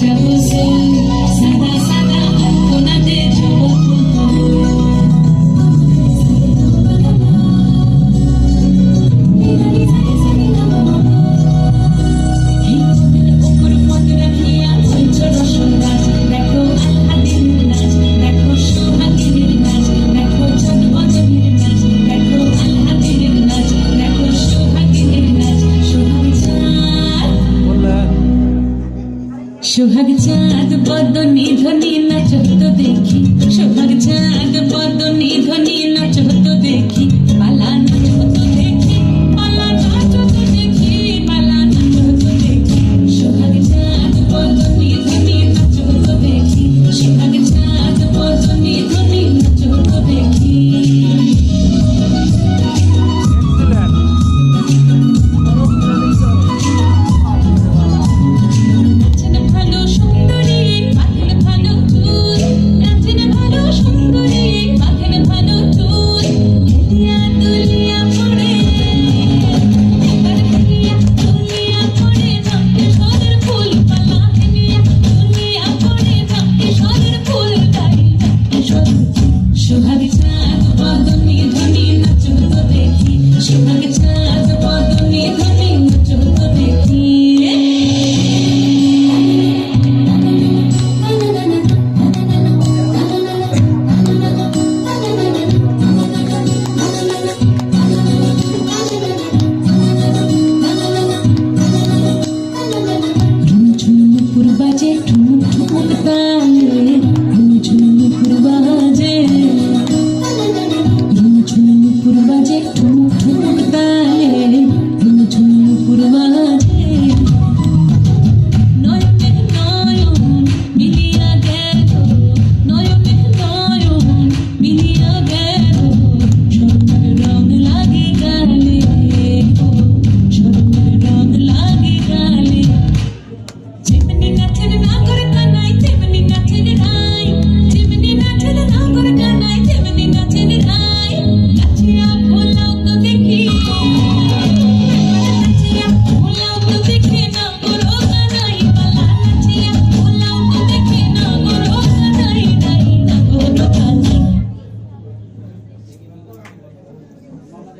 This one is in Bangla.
de você সোহাগ চাঁদ বদনি না চোখ তো দেখি। সোহাগ চাঁদ বদনি